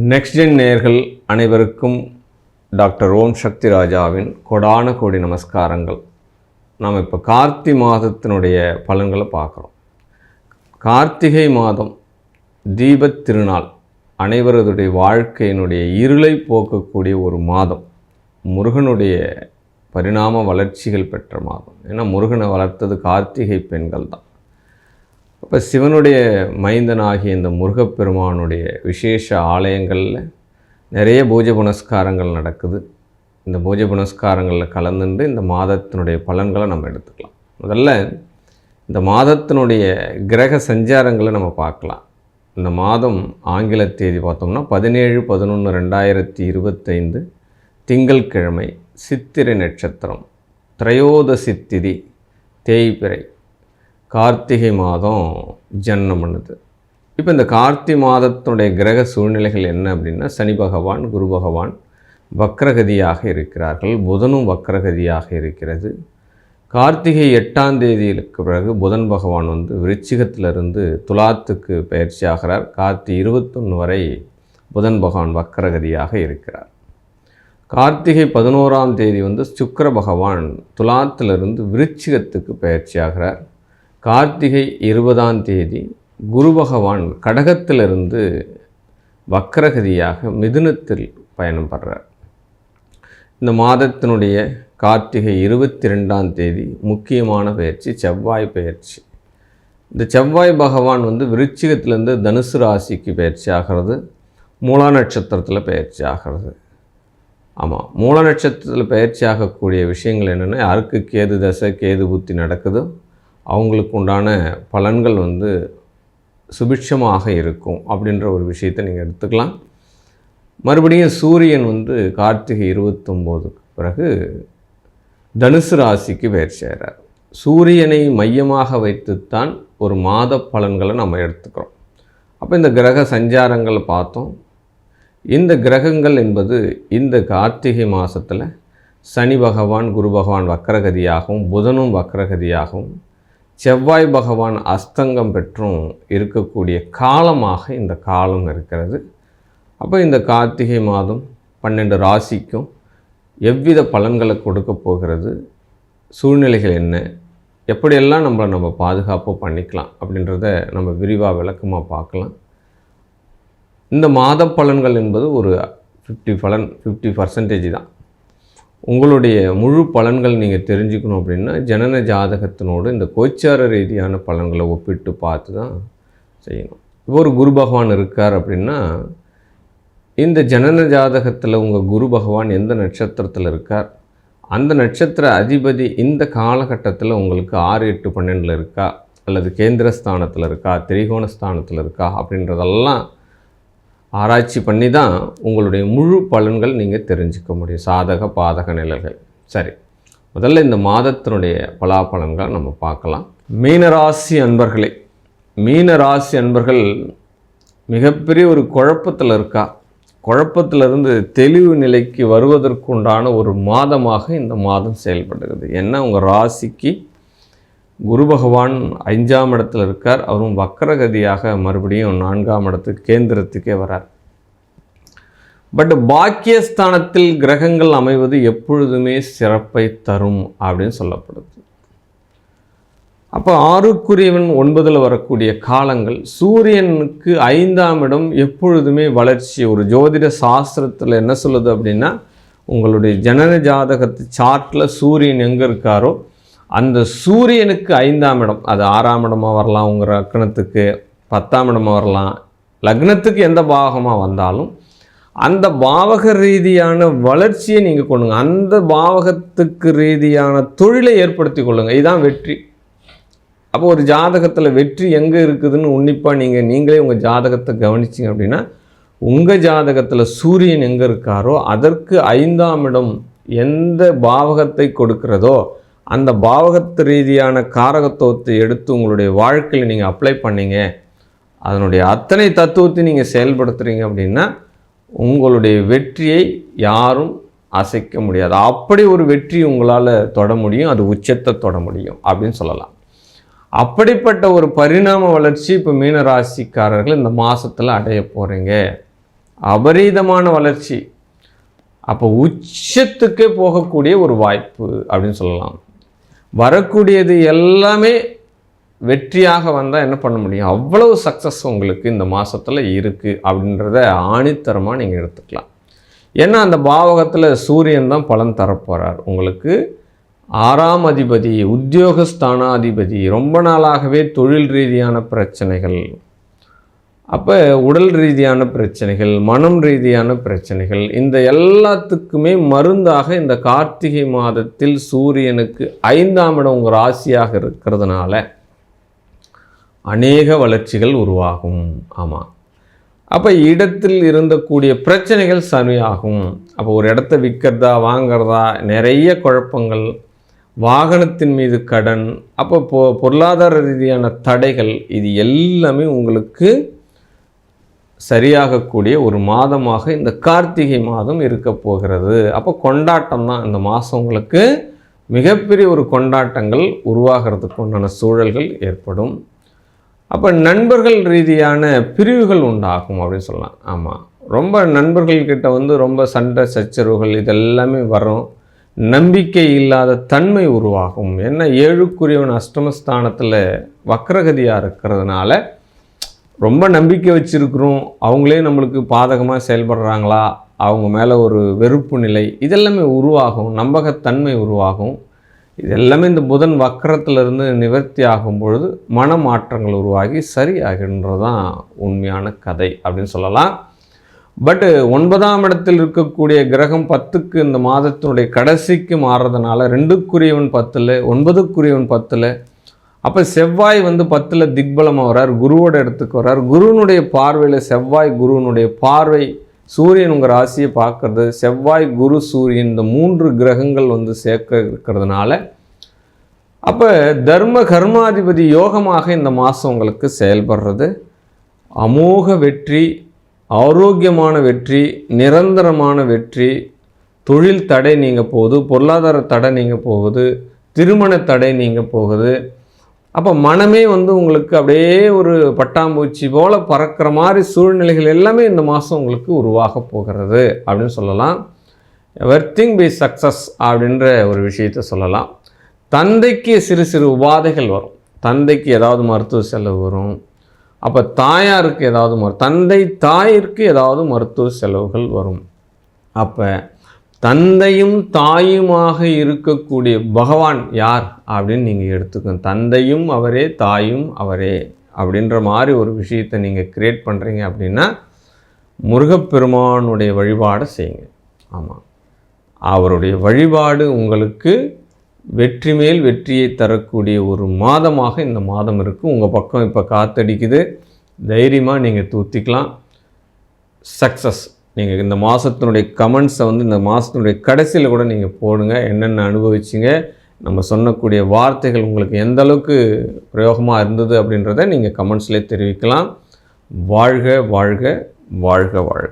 Next gen நேர்கள் அனைவருக்கும் doctor ஓம் சக்தி ராஜாவின் கொடான கோடி நமஸ்காரங்கள். நாம் இப்போ கார்த்தி மாதத்தினுடைய பலன்களை பார்க்குறோம். கார்த்திகை மாதம் தீபத் திருநாள் அனைவரதுடைய வாழ்க்கையினுடைய இருளை போக்கக்கூடிய ஒரு மாதம். முருகனுடைய பரிணாம வளர்ச்சிகள் பெற்ற மாதம். ஏன்னா முருகனை வளர்த்தது கார்த்திகை பெண்கள் தான் அப்போ சிவனுடைய மைந்தனாகிய இந்த முருகப்பெருமானுடைய விசேஷ ஆலயங்களில் நிறைய பூஜை புனஸ்காரங்கள் நடக்குது. இந்த பூஜை புனஸ்காரங்களில் கலந்துண்டு இந்த மாதத்தினுடைய பலன்களை நம்ம எடுத்துக்கலாம். முதல்ல இந்த மாதத்தினுடைய கிரக சஞ்சாரங்களை நம்ம பார்க்கலாம். இந்த மாதம் ஆங்கில தேதி பார்த்தோம்னா பதினேழு பதினொன்று ரெண்டாயிரத்தி இருபத்தைந்து திங்கள்கிழமை சித்திரை நட்சத்திரம் திரையோதசி திதி தேய்பிறை கார்த்திகை மாதம் ஜன்னம் பண்ணுது. இப்போ இந்த கார்த்தி மாதத்தினுடைய கிரக சூழ்நிலைகள் என்ன அப்படின்னா சனி பகவான் குரு பகவான் வக்ரகதியாக இருக்கிறார்கள். புதனும் வக்ரகதியாக இருக்கிறது. கார்த்திகை எட்டாம் தேதிக்கு பிறகு புதன் பகவான் வந்து விருச்சிகத்திலிருந்து துலாத்துக்கு பயிற்சி ஆகிறார். கார்த்தி இருபத்தொன்று வரை புதன் பகவான் வக்ரகதியாக இருக்கிறார். கார்த்திகை பதினோராம் தேதி வந்து சுக்கர பகவான் துலாத்திலிருந்து விருச்சிகத்துக்கு பயிற்சி ஆகிறார். கார்த்திகை இருபதாம் தேதி குரு பகவான் கடகத்திலிருந்து வக்ரகதியாக மிதுனத்தில் பயணம் படுறார். இந்த மாதத்தினுடைய கார்த்திகை இருபத்தி ரெண்டாம் தேதி முக்கியமான பயிற்சி செவ்வாய் பயிற்சி. இந்த செவ்வாய் பகவான் வந்து விருச்சிகத்திலேருந்து தனுசு ராசிக்கு பயிற்சி ஆகிறது மூலா நட்சத்திரத்தில் பயிற்சி ஆகிறது. ஆமாம் மூல நட்சத்திரத்தில் பயிற்சி ஆகக்கூடிய விஷயங்கள் என்னென்னா யாருக்கு கேது தசை கேது புத்தி நடக்குதோ அவங்களுக்கு உண்டான பலன்கள் வந்து சுபிட்சமாக இருக்கும் அப்படின்ற ஒரு விஷயத்தை நீங்கள் எடுத்துக்கலாம். மறுபடியும் சூரியன் வந்து கார்த்திகை இருபத்தொம்போதுக்கு பிறகு தனுசு ராசிக்கு பெயர் சேர்றார். சூரியனை மையமாக வைத்துத்தான் ஒரு மாத பலன்களை நம்ம எடுத்துக்கிறோம். அப்போ இந்த கிரக சஞ்சாரங்களை பார்த்தோம். இந்த கிரகங்கள் என்பது இந்த கார்த்திகை மாதத்தில் சனி பகவான் குரு பகவான் வக்கரகதியாகவும் புதனும் வக்கரகதியாகவும் செவ்வாய் பகவான் அஸ்தங்கம் பெற்றும் இருக்கக்கூடிய காலமாக இந்த காலம் இருக்கிறது. அப்போ இந்த கார்த்திகை மாதம் பன்னெண்டு ராசிக்கும் எவ்வித பலன்களை கொடுக்க போகிறது? சூழ்நிலைகள் என்ன? எப்படியெல்லாம் நம்மளை நம்ம பாதுகாப்பாக பண்ணிக்கலாம் அப்படின்றத நம்ம விரிவாக விளக்கமாக பார்க்கலாம். இந்த மாத பலன்கள் என்பது ஒரு ஃபிஃப்டி பலன் ஃபிஃப்டி பர்சன்டேஜ் தான். உங்களுடைய முழு பலன்கள் நீங்கள் தெரிஞ்சுக்கணும் அப்படின்னா ஜனன ஜாதகத்தினோடு இந்த கோச்சார ரீதியான பலன்களை ஒப்பிட்டு பார்த்து தான் செய்யணும். இப்போ ஒரு குரு பகவான் இருக்கார் அப்படின்னா இந்த ஜனன ஜாதகத்தில் உங்கள் குரு பகவான் எந்த நட்சத்திரத்தில் இருக்கார்? அந்த நட்சத்திர அதிபதி இந்த காலகட்டத்தில் உங்களுக்கு ஆறு எட்டு பன்னெண்டில் இருக்கா? அல்லது கேந்திர ஸ்தானத்தில் இருக்கா? திரிகோண ஸ்தானத்தில் இருக்கா? அப்படின்றதெல்லாம் ஆராய்ச்சி பண்ணி தான் உங்களுடைய முழு பலன்கள் நீங்கள் தெரிஞ்சுக்க முடியும். சாதக பாதக நிலைகள் சரி. முதல்ல இந்த மாதத்தினுடைய பலாபலன்களை நம்ம பார்க்கலாம். மீனராசி அன்பர்களே மீனராசி அன்பர்கள் மிகப்பெரிய ஒரு குழப்பத்தில் இருக்கா? குழப்பத்திலிருந்து தெளிவு நிலைக்கு வருவதற்குண்டான ஒரு மாதமாக இந்த மாதம் செயல்படுகிறது. ஏன்னா உங்கள் ராசிக்கு குரு பகவான் ஐந்தாம் இடத்துல இருக்கார். அவரும் வக்கரகதியாக மறுபடியும் நான்காம் இடத்துக்கு கேந்திரத்துக்கே வரார். பட் பாக்கியஸ்தானத்தில் கிரகங்கள் அமைவது எப்பொழுதுமே சிறப்பை தரும் அப்படின்னு சொல்லப்படுது. அப்போ ஆறுக்குரியவன் ஒன்பதில் வரக்கூடிய காலங்கள் சூரியனுக்கு ஐந்தாம் இடம் எப்பொழுதுமே வளர்ச்சி. ஒரு ஜோதிட சாஸ்திரத்தில் என்ன சொல்லுது அப்படின்னா உங்களுடைய ஜனன ஜாதகத்து சார்ட்டில் சூரியன் எங்கே இருக்காரோ அந்த சூரியனுக்கு ஐந்தாம் இடம். அது ஆறாம் இடமாக வரலாம் உங்கள் லக்னத்துக்கு பத்தாம் இடமாக வரலாம். லக்னத்துக்கு எந்த பாகமாக வந்தாலும் அந்த பாவக ரீதியான வளர்ச்சியை நீங்கள் கொள்ளுங்க. அந்த பாவகத்துக்கு ரீதியான தொழிலை ஏற்படுத்தி கொள்ளுங்கள் இதுதான் வெற்றி. அப்போ ஒரு ஜாதகத்தில் வெற்றி எங்கே இருக்குதுன்னு உன்னிப்பாக நீங்கள் நீங்களே உங்கள் ஜாதகத்தை கவனிச்சிங்க அப்படின்னா உங்கள் ஜாதகத்தில் சூரியன் எங்கே இருக்காரோ அதற்கு ஐந்தாம் இடம் எந்த பாவகத்தை கொடுக்கிறதோ அந்த பாவகத்து ரீதியான காரகத்துவத்தை எடுத்து உங்களுடைய வாழ்க்கையில் நீங்கள் அப்ளை பண்ணீங்க. அதனுடைய அத்தனை தத்துவத்தை நீங்கள் செயல்படுத்துகிறீங்க அப்படின்னா உங்களுடைய வெற்றியை யாரும் அசைக்க முடியாது. அப்படி ஒரு வெற்றி உங்களால் தொட முடியும். அது உச்சத்தை தொட முடியும் அப்படின்னு சொல்லலாம். அப்படிப்பட்ட ஒரு பரிணாம வளர்ச்சி இப்போ மீனராசிக்காரர்கள் இந்த மாதத்தில் அடைய போகிறீங்க அபரீதமான வளர்ச்சி. அப்போ உச்சத்துக்கே போகக்கூடிய ஒரு வாய்ப்பு அப்படின்னு சொல்லலாம். வரக்கூடியது எல்லாமே வெற்றியாக வந்தால் என்ன பண்ண முடியும்? அவ்வளவு சக்ஸஸ் உங்களுக்கு இந்த மாதத்தில் இருக்குது அப்படின்றத ஆணித்தரமாக நீங்கள் எடுத்துக்கலாம். ஏன்னா அந்த பாவகத்தில் சூரியன் தான் பலன் தரப்போகிறார் உங்களுக்கு ஆறாம் அதிபதி உத்தியோகஸ்தானாதிபதி ரொம்ப நாளாகவே தொழில் ரீதியான பிரச்சனைகள் அப்போ உடல் ரீதியான பிரச்சனைகள் மனம் ரீதியான பிரச்சனைகள் இந்த எல்லாத்துக்குமே மருந்தாக இந்த கார்த்திகை மாதத்தில் சூரியனுக்கு ஐந்தாம் இடம் உங்கள் ராசியாக இருக்கிறதுனால அநேக வளர்ச்சிகள் உருவாகும். ஆமாம் அப்போ இடத்தில் இருந்தக்கூடிய பிரச்சனைகள் சரியாகும். அப்போ ஒரு இடத்த விற்கிறதா வாங்கிறதா நிறைய குழப்பங்கள் வாகனத்தின் மீது கடன் அப்போ பொருளாதார ரீதியான தடைகள் இது எல்லாமே உங்களுக்கு சரியாகக்கூடிய ஒரு மாதமாக இந்த கார்த்திகை மாதம் இருக்க போகிறது. அப்போ கொண்டாட்டம் தான் இந்த மாதம் உங்களுக்கு மிகப்பெரிய ஒரு கொண்டாட்டங்கள் உருவாகிறதுக்கு உண்டான சூழல்கள் ஏற்படும். அப்போ நண்பர்கள் ரீதியான பிரிவுகள் உண்டாகும் அப்படின்னு சொல்லலாம். ஆமாம் ரொம்ப நண்பர்கள்கிட்ட வந்து ரொம்ப சண்டை சச்சரவுகள் இதெல்லாமே வரும். நம்பிக்கை இல்லாத தன்மை உருவாகும். என்ன? ஏழுக்குரியவன் அஷ்டமஸ்தானத்தில் வக்ரகதியாக இருக்கிறதுனால ரொம்ப நம்பிக்கை வச்சுருக்குறோம். அவங்களே நம்மளுக்கு பாதகமாக செயல்படுறாங்களா? அவங்க மேலே ஒரு வெறுப்பு நிலை இதெல்லாமே உருவாகும். நம்பகத்தன்மை உருவாகும். இது எல்லாமே இந்த புதன் வக்கரத்திலிருந்து நிவர்த்தி ஆகும் பொழுது மனமாற்றங்கள் உருவாகி சரியாகின்றது தான் உண்மையான கதை அப்படின்னு சொல்லலாம். பட்டு ஒன்பதாம் இடத்தில் இருக்கக்கூடிய கிரகம் பத்துக்கு இந்த மாதத்தினுடைய கடைசிக்கு மாறுறதுனால ரெண்டுக்குரியவன் பத்தில் ஒன்பதுக்குரியவன் பத்தில் அப்போ செவ்வாய் வந்து பத்தில் திக்பலமாக வர்றார் குருவோட இடத்துக்கு வர்றார் குருவனுடைய பார்வையில் செவ்வாய் குருவனுடைய பார்வை சூரியன் உங்கள் ராசியை பார்க்கறது செவ்வாய் குரு சூரியன் இந்த மூன்று கிரகங்கள் வந்து சேர்க்க இருக்கிறதுனால அப்போ தர்ம கர்மாதிபதி யோகமாக இந்த மாதம் உங்களுக்கு செயல்படுறது. அமோக வெற்றி ஆரோக்கியமான வெற்றி நிரந்தரமான வெற்றி தொழில் தடை நீங்கள் போகுது பொருளாதார தடை நீங்கள் போகுது திருமண தடை நீங்கள் போகுது. அப்போ மனமே வந்து உங்களுக்கு அப்படியே ஒரு பட்டாம்பூச்சி போல் பறக்கிற மாதிரி சூழ்நிலைகள் எல்லாமே இந்த மாதம் உங்களுக்கு உருவாக போகிறது அப்படின்னு சொல்லலாம். எவர்த்திங் பி சக்ஸஸ் அப்படின்ற ஒரு விஷயத்தை சொல்லலாம். தந்தைக்கு சிறு சிறு உபாதைகள் வரும். தந்தைக்கு ஏதாவது மருத்துவ செலவு வரும். அப்போ தாயாருக்கு ஏதாவது மரு தந்தை தாயிற்கு ஏதாவது மருத்துவ செலவுகள் வரும். அப்போ தந்தையும் தாயுமாக இருக்கக்கூடிய பகவான் யார் அப்படின்னு நீங்கள் எடுத்துக்கணும் தந்தையும் அவரே தாயும் அவரே அப்படின்ற மாதிரி ஒரு விஷயத்தை நீங்கள் க்ரியேட் பண்ணுறீங்க அப்படின்னா முருகப்பெருமானுடைய வழிபாடை செய்யுங்க. ஆமாம் அவருடைய வழிபாடு உங்களுக்கு வெற்றி மேல் வெற்றியை தரக்கூடிய ஒரு மாதமாக இந்த மாதம் இருக்குது உங்கள் பக்கம் இப்போ காத்தடிக்குது. தைரியமாக நீங்கள் தூத்திக்கலாம். சக்ஸஸ் நீங்கள் இந்த மாதத்தினுடைய கமெண்ட்ஸை வந்து இந்த மாதத்தினுடைய கடைசியில் கூட நீங்கள் போடுங்க. என்னென்ன அனுபவிச்சிங்க நம்ம சொன்னக்கூடிய வார்த்தைகள் உங்களுக்கு எந்த அளவுக்கு பிரயோகமாக இருந்தது அப்படின்றத நீங்கள் கமெண்ட்ஸ்லேயே தெரிவிக்கலாம். வாழ்க வாழ்க வாழ்க வாழ்க.